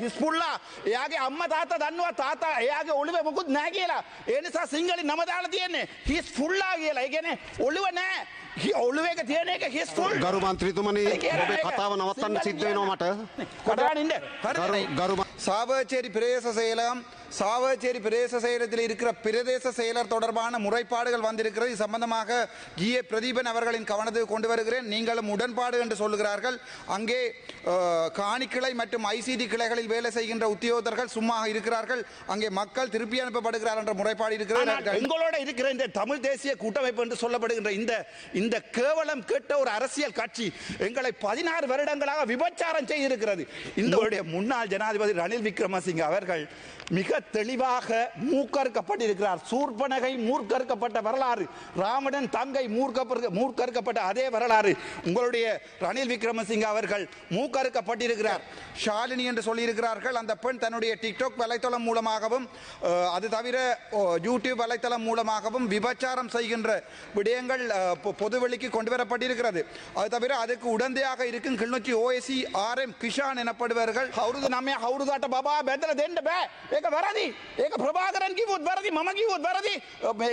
හිස්පුල්ලා එයාගේ අම්ම තාත්තා දන්නවා තාතා එයාගේ ඔළුව මොකුත් නෑ කියලා. ඒනිසා සිංහලි නමදාලා තියෙන්නේ හිස් ෆුල්ලා කියලා ඒගැන ඔළුව නෑ ඔලුවක තියෙන එක හිස් ෆුල් ගරු මන්ත්‍රීතුමනි ඔබේ කතාව නවත්තන්න සිද්ධ වෙනවා මට. කඩානින්න ගරු සාවචේරි ප්‍රේස සේලම් சாவச்சேரி பிரதேச செயலத்தில் இருக்கிற பிரதேச செயலர் தொடர்பான முறைப்பாடுகள் வந்திருக்கிறது. இது சம்பந்தமாக ஜி ஏ. பிரதீபன் அவர்களின் கவனத்துக்கு கொண்டு வருகிறேன். நீங்களும் உடன்பாடு என்று சொல்லுகிறார்கள். அங்கே அஹ், காணி கிளை மற்றும் ஐசிடி கிளைகளில் வேலை செய்கின்ற உத்தியோகத்தர்கள் சும்மா இருக்கிறார்கள். அங்கே மக்கள் திருப்பி அனுப்பப்படுகிறார் என்ற முறைப்பாடு இருக்கிறது. எங்களோட இருக்கிற இந்த தமிழ் தேசிய கூட்டமைப்பு என்று சொல்லப்படுகின்ற இந்த இந்த கேவலம் கேட்ட ஒரு அரசியல் கட்சி எங்களை பதினாறு வருடங்களாக விபச்சாரம் செய்திருக்கிறது. இந்த முன்னாள் ஜனாதிபதி ரணில் விக்ரமசிங்க அவர்கள் மிக தெளிவாக மூக்கறுக்கப்பட்டிருக்கிறார். சூர்பனகை மூர்க்கறுக்கப்பட்ட வரலாறு. ராமடன் தங்கை மூர்க்க மூர்க்கறுக்கப்பட்ட அதே வரலாறு. உங்களுடைய ரணில் விக்ரமசிங்க அவர்கள் மூக்கறுக்கப்பட்டிருக்கிறார். ஷாலினி என்று சொல்லியிருக்கிறார்கள். அந்த பெண் தன்னுடைய டிக்டாக் வலைத்தளம் மூலமாகவும் அது தவிர யூடியூப் வலைத்தளம் மூலமாகவும் விபச்சாரம் செய்கின்ற விடயங்கள் பொதுவெளிக்கு கொண்டு வரப்பட்டிருக்கிறது. அது தவிர அதுக்கு உடந்தையாக இருக்கும் Kilinochchi OSC R M Kishan எனப்படுவார்கள். ஹவுருது நம்ம ஹவுருதாட்ட பாபா பெத்தல தெண்டு பே வர වැරදි ඒක ප්‍රභාකරන් කිවුත් වැරදි මම කිව්වොත් වැරදි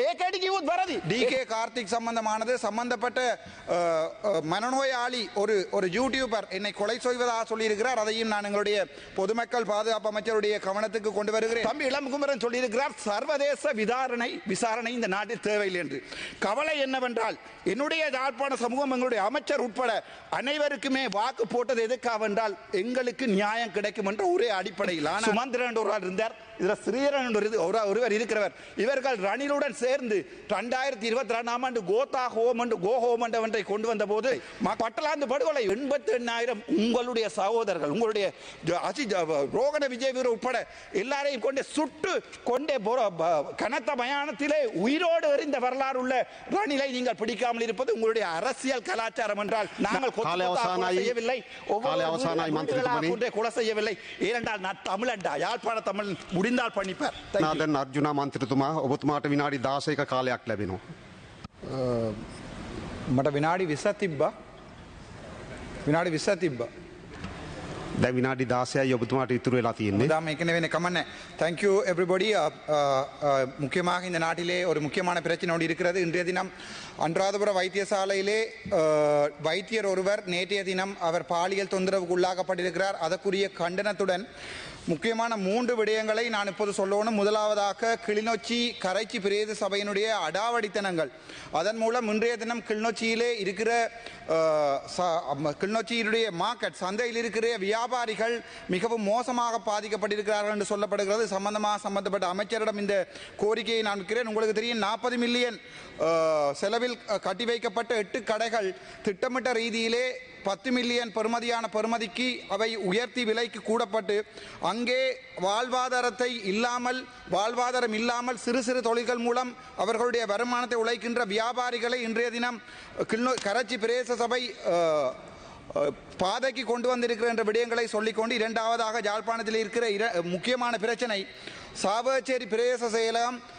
ඒකට කිව්වොත් වැරදි டி கே கார்த்திக் சம்பந்தமானது சம்பந்தப்பட்ட அஹ், அஹ், மனநோயாளி ஒரு ஒரு யூடியூபர் என்னை கொலை செய்வதாக சொல்லியிருக்கிறார் அதையும் நான் எங்களுடைய பொதுமக்கள் பாதுகாப்பு அமைச்சருடைய கவனத்துக்கு கொண்டு வருகிறேன் தம்பி இளம்குமரன் சொல்லியிருக்கிறார் சர்வதேச விசாரணை விசாரணை இந்த நாட்டில் தேவையில்லை என்று கவலை என்னவென்றால் என்னுடைய யாழ்ப்பாண சமூகம் எங்களுடைய அமைச்சர் உட்பட அனைவருக்குமே வாக்கு போட்டது எதுக்காவென்றால் எங்களுக்கு நியாயம் கிடைக்கும் என்ற ஒரே அடிப்படையில் ஆனால் சுமந்திரன் என்ற ஒரு ஆள் இருந்தார் இதுல ஸ்ரீரன் என்ற ஒரு- ஒரு- ஒருவர் இருக்கிறவர். இவர்கள் ரணிலுடன் சேர்ந்து ரெண்டாயிரத்தி இருபத்தி ரெண்டாம் ஆண்டு கோதா ஹோம் என்று கோ ஹோம் என்றவற்றை கொண்டு வந்த போது பட்டலாந்து படுகொலை. எண்பத்தி எண்ணாயிரம் உங்களுடைய சகோதரர்கள் உங்களுடைய ஜ- அசி ஜ- ரோகண விஜய் வீரர் உட்பட எல்லாரையும் கொண்டு சுட்டு கொண்டே கனத்த மயானத்திலே உயிரோடு எறிந்த வரலாறு உள்ள ரணிலை நீங்கள் பிடிக்காமல் இருப்பது உங்களுடைய அரசியல் கலாச்சாரம் என்றால் நாங்கள். செய்யவில்லை. ஒவ்வொரு காலை செய்யவில்லை. ஏனென்றால் நான் தமிழண்டா. யாழ்ப்பாண தமிழ் முடிந்தால் பண்ணிப்பார் Thank you. නාදන් අර්ජුනා මන්ත්‍රතුමා ඔබතුමාට විනාඩි 16ක කාලයක් ලැබෙනවා මට විනාඩි විස්සත් තිබ්බා විනාඩි විස්සත් තිබ්බා දැන් විනාඩි 16යි ඔබතුමාට ඉතුරු වෙලා තියෙන්නේ தாம ஏற்கனவே கம்மண்ண தேங்க்யூ எவ்ரிபடி முக்கியமாக இந்த நாட்டிலே ஒரு முக்கியமான பிரச்சனை ஒன்று இருக்கிறது இன்றைய தினம் அன்றாதபுர வைத்தியசாலையிலே அஹ், வைத்தியர் ஒருவர் நேற்றைய தினம் அவர் பாலியல் தொந்தரவுக்கு உள்ளாக்கப்பட்டிருக்கிறார் அதற்குரிய கண்டனத்துடன் முக்கியமான மூன்று விடயங்களை நான் இப்போது சொல்லணும். முதலாவதாக கிளிநொச்சி கரைச்சி பிரேத சபையினுடைய அடாவடித்தனங்கள். அதன் மூலம் இன்றைய தினம் கிளிநொச்சியிலே இருக்கிற கிளிநொச்சியினுடைய மார்க்கெட் சந்தையில் இருக்கிற வியாபாரிகள் மிகவும் மோசமாக பாதிக்கப்பட்டிருக்கிறார்கள் என்று சொல்லப்படுகிறது. சம்பந்தமாக சம்பந்தப்பட்ட அமைச்சரிடம் இந்த கோரிக்கையை நான் வைக்கிறேன். உங்களுக்கு தெரியும் நாற்பது மில்லியன் செலவில் கட்டி வைக்கப்பட்ட எட்டு கடைகள் திட்டமிட்ட ரீதியிலே பத்து மில்லியன் பெறுமதியான பெறுமதிக்கு அவை உயர்த்தி விலைக்கு கூடப்பட்டு அங்கே வாழ்வாதாரத்தை இல்லாமல் வாழ்வாதாரம் இல்லாமல் சிறு சிறு தொழில்கள் மூலம் அவர்களுடைய வருமானத்தை உழைக்கின்ற வியாபாரிகளை இன்றைய தினம் கிள்நோ கராச்சி பிரதேச சபை பாதைக்கு கொண்டு வந்திருக்கிற என்ற விடயங்களை சொல்லிக்கொண்டு இரண்டாவதாக யாழ்ப்பாணத்தில் இருக்கிற இர- முக்கியமான பிரச்சனை சாவச்சேரி பிரதேச செயலகம்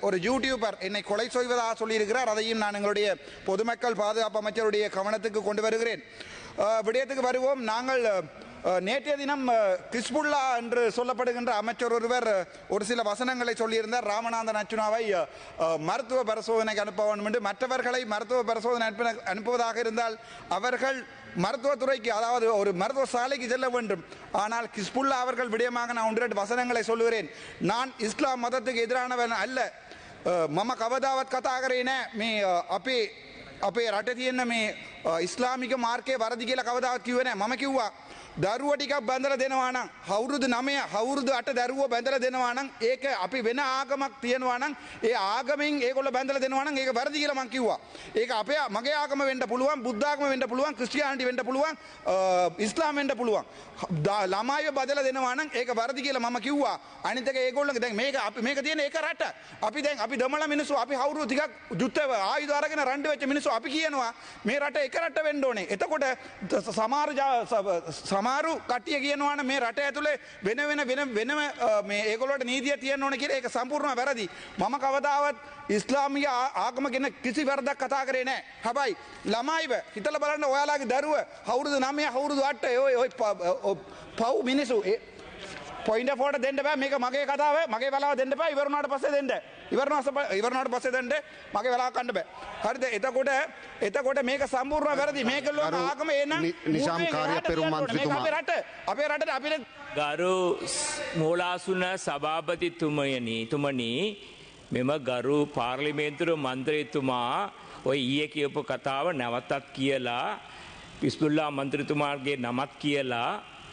ஒரு யூடியூபர் என்னை கொலை செய்வதாக சொல்லியிருக்கிறார். அதையும் நான் எங்களுடைய பொதுமக்கள் பாதுகாப்பு அமைச்சருடைய கவனத்துக்கு கொண்டு வருகிறேன். விடயத்துக்கு வருவோம். நாங்கள் நேற்றைய தினம் அஹ், கிஸ்புல்லா என்று சொல்லப்படுகின்ற அமைச்சர் ஒருவர் அஹ், ஒரு சில வசனங்களை சொல்லியிருந்தார் ராமநாதன் அச்சுனாவை அஹ், அஹ், மருத்துவ பரிசோதனைக்கு அனுப்ப வேண்டும் என்று மற்றவர்களை மருத்துவ பரிசோதனை அனுப்பின அனுப்புவதாக இருந்தால் அவர்கள் மருத்துவத்துறைக்கு அதாவது ஒரு மருத்துவ சாலைக்கு செல்ல வேண்டும் ஆனால் கிஸ்புல்லா அவர்கள் விடயமாக நான் ஒன்று ரெண்டு வசனங்களை சொல்லுகிறேன் நான் இஸ்லாம் மதத்துக்கு எதிரானவன் அல்ல අ, මම කවදාවත් කතා කරේ නෑ මේ අ, අපේ අපේ රට තියෙන්න මේ අ, ඉස්ලාමික මාර්කය වරදි කියලා කවදාවත් කිව්වේ නෑ මම කිව්වා දරුව ටිකක් බැඳලා දෙනවා නම් අවුරුදු 9 අවුරුදු 8 දරුවෝ බැඳලා දෙනවා නම් ඒක අපි වෙන ආගමක් තියනවා නම් ඒ ආගමෙන් ඒගොල්ලෝ බැඳලා දෙනවා නම් ඒක වැරදි කියලා මම කිව්වා. ඒක අපේ මගේ ආගම වෙන්න පුළුවන් බුද්ධ ආගම වෙන්න පුළුවන් ක්‍රිස්තියානිටි වෙන්න පුළුවන් අ, ඉස්ලාම් වෙන්න පුළුවන්. දා- ළමයිව බදලා දෙනවා නම් ඒක වැරදි කියලා මම කිව්වා. අනිත් එක ඒගොල්ලෝගේ දැන් මේක අපි මේක තියෙන ඒක රට. අපි දැන් අපි දමල මිනිස්සු අපි හවුරු ටිකක් යුද්ධ ආයුධ අරගෙන රණ්ඩු වෙච්ච මිනිස්සු අපි කියනවා මේ රට එක රට වෙන්න ඕනේ. එතකොට ත- සමහර ජා- ස- සමහරු කට්ටිය කියනවා නම් මේ රට ඇතුලේ වෙන වෙන වෙන වෙනම අ, මේ ඒගොල්ලෝට නීතිය තියෙන්න ඕනේ කියලා ඒක සම්පූර්ණව වැරදි. මම කවදාවත් ඉස්ලාමික ආ- ආගම ගැන කිසි වැරදක් කතා කරේ නෑ. හැබැයි ළමයිව හිතලා බලන්න ඔයාලාගේ දරුව අවුරුදු 9 අවුරුදු 8 ඔය ඔය ප- ඔ- පව් මිනිස්සු. ඒ- පොයින්ට ෆෝට දෙන්න බෑ. මේක මගේ කතාව. මගේ වෙලාව දෙන්න බෑ. ඉවරනාට පස්සේ දෙන්න. ඉවරනාස ඉවරනාට පස්සේ දෙන්න. මගේ වෙලාව කන්න බෑ. හරිද? එතකොට එතකොට මේක සම්පූර්ණ වැරදි. මේකල්ලෝ අරු ආගම එනම් නිසාම් කාර්ය පෙරුම් මන්ත්‍රීතුමා. අපේ රට අපේ රටට අපිට ගරු මූලාසුන සභාපතිතුමයනි තුමනි මෙම ගරු පාර්ලිමේන්තුර මන්ත්‍රයතුමා ඔය ඊය කියපු කතාව නැවතත් කියලා පිස්බුල්ලා මන්ත්‍රතුමාගේ නමත් කියලා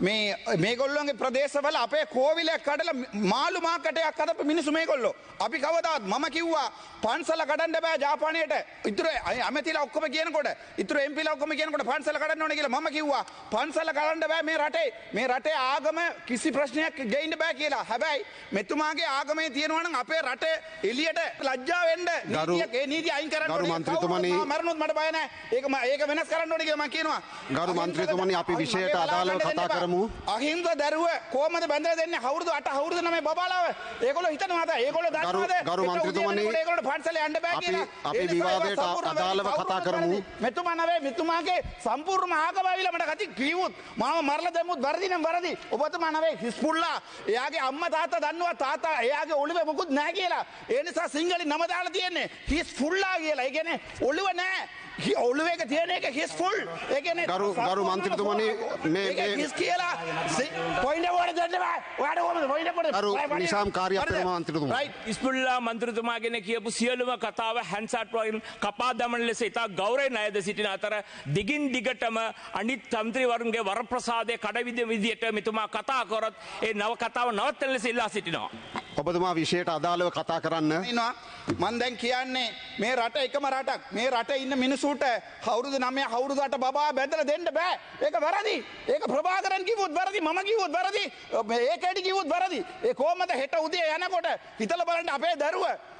මේ මේගොල්ලොන්ගේ ප්‍රදේශවල අපේ කෝවිලයක් කඩලා මාළු මාකටයක් අදපු මිනිස්සු මේගොල්ලෝ අපි කවදාවත් මම කිව්වා පන්සල කඩන්න බෑ ජාපානයට ඉතුරු ඇමතිලා ඔක්කොම කියනකොට ඉතුරු එම්පිලා ඔක්කොම කියනකොට පන්සල කඩන්න ඕනේ කියලා මම කිව්වා පන්සල කඩන්න බෑ මේ රටේ මේ රටේ ආගම කිසි ප්‍රශ්නයක් ගේන්න බෑ කියලා හැබැයි මෙතුමාගේ ආගමේ තියෙනවා නම් අපේ රටේ එළියට ලැජ්ජා වෙන්න ගරු- නීතියක් ඒ නීතිය අයින් ඕනේ. මන්ත්‍රීතුමනි- මරණොත් මට බය නැහැ. ඒක ම- වෙනස් කරන්න ඕනේ කියලා මම කියනවා. ගරු මන්ත්‍රීතුමනි, අපි විෂයට බලාගන්න කතා දෙන්න කරමු. අහිංසක දරුව කොහමද බැඳලා දෙන්නේ? අවුරුදු 8 අවුරුදු 9 බබාලාව. ඒගොල්ලෝ හිතනවාද? ඒගොල්ලෝ දන්නවද? ගරු මන්ත්‍රීතුමනි, ඒගොල්ලෝ පන්සලේ යන්න බෑ කියලා. අපි විවාදයට අදාළව. කතා කරමු. මෙතුමා නවේ මෙතුමාගේ සම්පූර්ණ ආගම ඇවිල්ලා මට කති කිව්වොත් මාව මරලා දැම්මුත් වැරදි නම් වැරදි. ඔබතුමා නවේ හිස්පුල්ලා එයාගේ අම්මා තාත්තා දන්නවා තාත්තා එයාගේ ඔළුවේ මොකුත් නැහැ කියලා. ඒ නිසා සිංහලෙන් නම දාලා තියෙන්නේ හිස්පුල්ලා කියලා. ඒ කියන්නේ ඔළුව නැහැ. ඔළුවේ එක තියෙන එක හිස්පුල්. ඒ කියන්නේ ගරු- ගරු මන්ත්‍රීතුමනි, මේ- මේ- හිස් කියලා පොයින්ට වට දෙන්න බෑ. ඔයාට කොහමද පොයින්ට කොට? ගරු ඔයා පොඩි- නිසාම් කාර්ය හරිද? අපේම මන්ත්‍රීතුමා. Right. ඉස්පුල්ලා මන්ත්‍රතුමාගෙන කියපු සියලුම කතාව හැන්සට්වයින් කපා දමන ලෙස ඉතා ගෞරය නයද සිටින අතර දිගින් දිගටම අනිත් තන්ත්‍රීවරුන්ගේ වරප්‍රසාදය කඩවිද විදියට මෙතුමා කතා කොරත් ඒ නව කතාව නවත්තන ලෙස ඉල්ලා සිටිනවා. ඔබතුමා විෂයට අදාළව කතා කරන්න ඉන්නවා මන් දැන් කියන්නේ මේ රට එකම රටක් මේ රට ඉන්න මිනිසුට අවුරුදු නමය අවුරුදුට බා බැදල දෙන්න බෑ. ඒක වැරදි. ඒක ප්‍රභාකරන් කිවුත් වැරදි මම කිව්වොත් වැරදි ඒකඩි කිවුත් වැරදි. ඒ කොහමද හෙට උදේ යනකොට හිතල බලන්න අපේ දරුව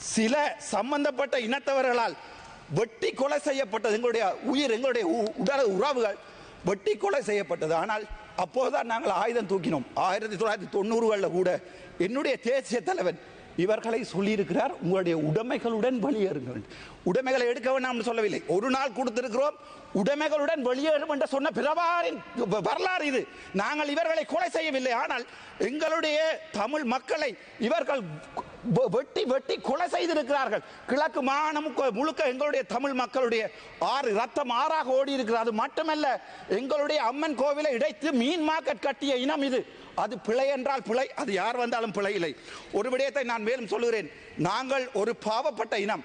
சில சம்பந்தப்பட்ட இனத்தவர்களால் வெட்டி கொலை செய்யப்பட்டது எங்களுடைய உயிர் எங்களுடைய உ- உடல் உறவுகள் வெட்டி கொலை செய்யப்பட்டது. ஆனால் அப்போதுதான் நாங்கள் ஆயுதம் தூக்கினோம். ஆயிரத்தி தொள்ளாயிரத்தி தொண்ணூறுகளில் கூட என்னுடைய தேசிய தலைவன் இவர்களை சொல்லியிருக்கிறார். உங்களுடைய உடைமைகளுடன் வெளியேறுங்கள். உடைமைகளை எடுக்க வேண்டாம்னு சொல்லவில்லை. ஒரு நாள் கொடுத்திருக்கிறோம் உடைமைகளுடன் வெளியேறும் என்று சொன்ன பிரபாரின் வ- வரலாறு இது. நாங்கள் இவர்களை கொலை செய்யவில்லை. ஆனால் எங்களுடைய தமிழ் மக்களை இவர்கள் வெட்டி வெட்டி கொலை செய்திருக்கிறார்கள். கிழக்கு மாகாணம் முழுக்க எங்களுடைய தமிழ் மக்களுடைய ஆறு ரத்தம் ஆறாக ஓடி இருக்கிறது அது மட்டுமல்ல எங்களுடைய அம்மன் கோவிலை இடைத்து மீன் மார்க்கெட் கட்டிய இனம் இது. அது பிழை என்றால் பிழை அது யார் வந்தாலும் பிழை இல்லை. ஒரு விடயத்தை நான் மேலும் சொல்லுகிறேன். நாங்கள் ஒரு பாவப்பட்ட இனம்.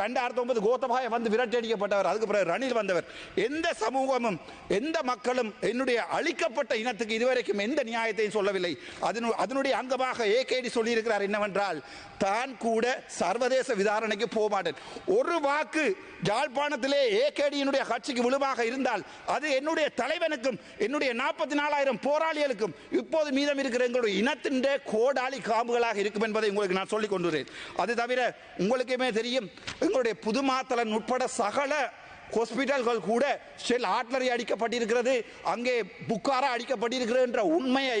ரெண்டாயிரத்தி ஒன்பது கோத்தபாய வந்து விரட்டடிக்கப்பட்டவர் அதுக்கு பிறகு ரணில் வந்தவர் எந்த சமூகமும் எந்த மக்களும் என்னுடைய அழிக்கப்பட்ட இனத்துக்கு இதுவரைக்கும் எந்த நியாயத்தையும் சொல்லவில்லை அதனுடைய அங்கமாக ஏகேடி சொல்லியிருக்கிறார் என்னவென்றால் தான் கூட சர்வதேச விசாரணைக்கு போக மாட்டேன். ஒரு வாக்கு யாழ்ப்பாணத்திலே ஏகேடியினுடைய கட்சிக்கு விழுவாக இருந்தால் அது என்னுடைய தலைவனுக்கும் என்னுடைய நாற்பத்தி நாலாயிரம் போராளிகளுக்கும் இப்போது மீதம் இருக்கிற எங்களுடைய இனத்தின் கோடாளி காம்புகளாக இருக்கும் என்பதை உங்களுக்கு நான் சொல்லிக் கொண்டுறேன். அது தவிர உங்களுக்குமே தெரியும் எங்களுடைய புதுமாத்தலன் உட்பட சகல ஹாஸ்பிட்டல்கள் கூட ஷெல் ஆட்லரி அடிக்கப்பட்டிருக்கிறது அங்கே புக்காரா அடிக்கப்பட்டிருக்கிறது என்ற உண்மையை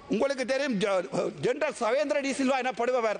உங்களுக்கு தெரியும் ஜென்ரல் ஜெனரல் சவேந்திர டி சில்வா எனப்படுபவர்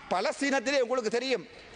பலஸ்தீனத்திலே உங்களுக்கு தெரியும்.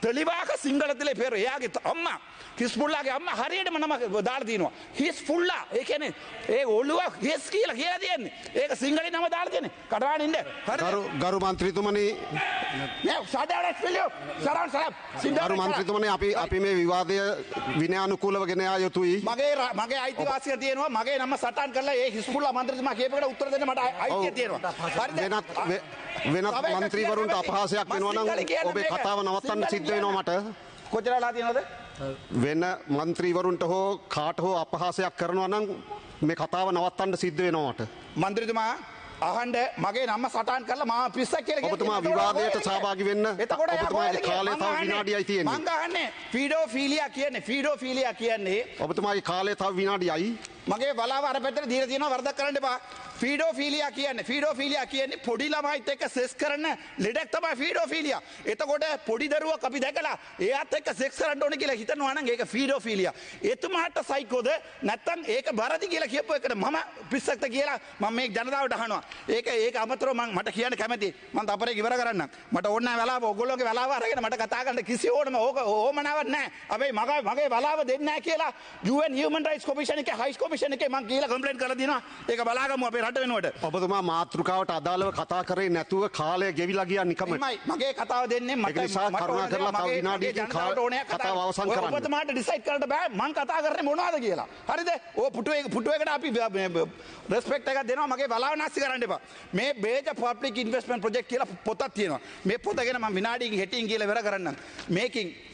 තෙලිවාක සිංහලතිලේ පෙර එයාගේ අම්ම හිස්පුල්ලාගේ අම්ම හරියටම නම දාලා තිනවා හිස් පුල්ලා ඒ කියන්නේ ඒ ඔළුව හිස් කියලා කියලා තියෙන්නේ ඒක සිංහලේ නම දාලා තියෙන්නේ කටවාණ ඉන්න. ගරු ගරු මන්ත්‍රීතුමනි. නෑ සාදාරස් පිළියෝ සරන් සරම් ගරු මන්ත්‍රීතුමනි අපි අපි මේ විවාදය විනය අනුකූලව ගෙන යා යුතුයි. මගේ මගේ අයිතිවාසිකම් තියෙනවා. මගේ නම සටහන් කරලා ඒ හිස්පුල්ලා මන්ත්‍රීතුමා කියපේකට උත්තර දෙන්න මට අයිතිය තියෙනවා. හරිද? වෙනත් කියන්න අපහාසයක් වෙනවා නම් ඔබේ. කතාව නවත්තන්න සිද්ධ වෙනවා මට. කොච්චර වෙලා තියෙනවද වෙන මන්ත්‍රීවරුන්ට හෝ කාට හෝ අපහාසයක් කරනවා නම් මේ කතාව නවත්තන්න සිද්ධ වෙනවා මට. මන්ත්‍රතුමා අහන්ඩ මගේ නම්ම සටන් කරලා මා පිස්ස කියල ඔබතුමා විවාදයට සහභාගි වෙන්න. ඔබතුමාගේ කාලය තව විනාඩියයි තියෙන්නේ. මංගහන්නේ ෆීඩෝ ෆිලිය කියන්නේ ෆීඩෝ ෆිලිය කියන්නේ ඔබතුමාගේ කාලය තව විනාඩියයි. මගේ බලාව අර පැත්තට දීලා තියෙනවා වරදක් කරන්න එපා. ෆීඩෝ ෆීලියා කියන්නේ ෆීඩෝ ෆීලියා කියන්නේ පොඩි ළමයිත් එක්ක සෙක්ස් කරන ලෙඩක් තමයි ෆීඩෝ ෆීලියා එතකොට පොඩි දරුවක් අපි දැකලා එයාත් එක්ක සෙක්ස් කරන්න ඕනේ කියලා හිතනවා නම් ඒක ෆීඩෝ ෆීලියා එතුමාට සයිකෝද නැත්තම් ඒක බරදි කියලා කියපු එකට මම පිස්සක්ද කියලා මම මේ ජනතාවට අහනවා. ඒක ඒක අමතරව මම මට කියන්න කැමතියි. මම තපරේ ඉවර කරන්න මට ඕන නැහැ වෙලාව ඔයගොල්ලෝගේ වෙලාව අරගෙන මට කතා කරන්න කිසි ඕනම ඕක ඕමනාවක් නැහැ හැබැයි මගේ මගේ වෙලාව දෙන්නේ නැහැ කියලා UN Human Rights Commission එකේ හයි කොමිෂන් එකේ මං කියලා කම්ප්ලේන්ට් කරලා දිනවා. ඒක බලාගමු අපේ රට වෙනුවට. ඔබතුමා මාතෘකාවට අදාළව කතා කරේ නැතුව කාලය ගෙවිලා ගියා. එමයි මගේ කතාව දෙන්නේ මට මට කරුණා කරලා තව විනාඩියකින් කතාව අවසන් කරන්න. ඔබතුමාට ඩිසයිඩ් කරන්න බෑ මං කතා කරන්නේ මොනවද කියලා. හරිද? ඕ පුටුවේ පුටුවකට අපි රෙස්පෙක්ට් එකක් දෙනවා. මගේ බලාව නාස්ති කරන්න එපා. මේ බේජ පබ්ලික් ඉන්වෙස්ට්මන්ට් ප්‍රොජෙක්ට් කියලා පොතක් තියෙනවා. මේ පොත ගැන මම විනාඩියකින් හෙටින් කියලා ඉවර කරන්නම්. මේකින්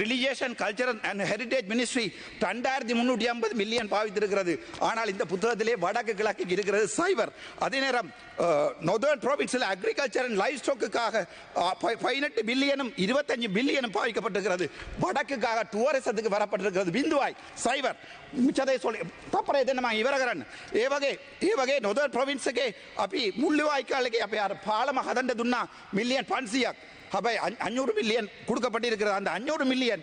Religion culture and heritage ministry ரெண்டாயிரத்தி முன்னூற்றி ஐம்பது மில்லியன் பாவித்திருக்கிறது. ஆனால் இந்த புத்தகத்திலே வடக்கு கிழக்கு இருக்கிறது சைபர். அதே நேரம் நொதர்ன் ப்ராவின்ஸில் அக்ரிகல்ச்சர் அண்ட் லைஃப் ஸ்டோக்குக்காக பதினெட்டு பில்லியனும் இருபத்தஞ்சு பில்லியனும் பாவிக்கப்பட்டிருக்கிறது. வடக்குக்காக டூரிசத்துக்கு வரப்பட்டிருக்கிறது பிந்துவாய் சைபர். மிச்சதை சொல்லி தப்பரை என்னமா இவரகரன். ஏ வகை ஏ வகை நொதர் ப்ரொவின்ஸுக்கு அப்படி முள்ளுவாய்க்காலுக்கு அப்படி பாலமாக ஹதண்ட துன்னா மில்லியன் பன்சியாக. அப்போ அஞ்சூறு மில்லியன் கொடுக்கப்பட்டிருக்கிற அந்த அஞ்சூறு மில்லியன்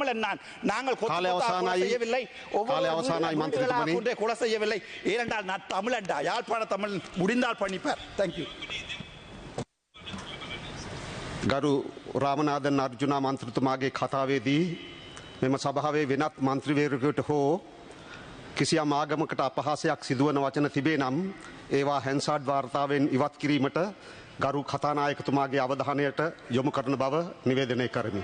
தமிழன் நான் நாங்கள் கொத்து காலை கொத்தாக கொலை அவசானாயி. செய்யவில்லை ஒவ்வொரு காலை அவசானாயி வீடுகளாக மந்திரி துமணி. கொண்டே கொலை செய்யவில்லை ஏனென்றால் நான் தமிழன்டா யாழ்ப்பாண தமிழ் முடிந்தால் பண்ணிப்பார் தேங்க்யூ ගරු රාමනාදන් අර්ජුනා මන්ත්‍රතුමාගේ කතාවේදී මෙම සභාවේ වෙනත් මන්ත්‍රවේරකට හෝ කිසියම් ආගමකට අපහාසයක් සිදුවන වචන තිබේ නම් ඒවා හැන්සාඩ් වාර්තාවෙන් ඉවත් කිරීමට ගරු කතානායකතුමාගේ අවධානයට යොමු කරන බව නිවේදනය කරමි.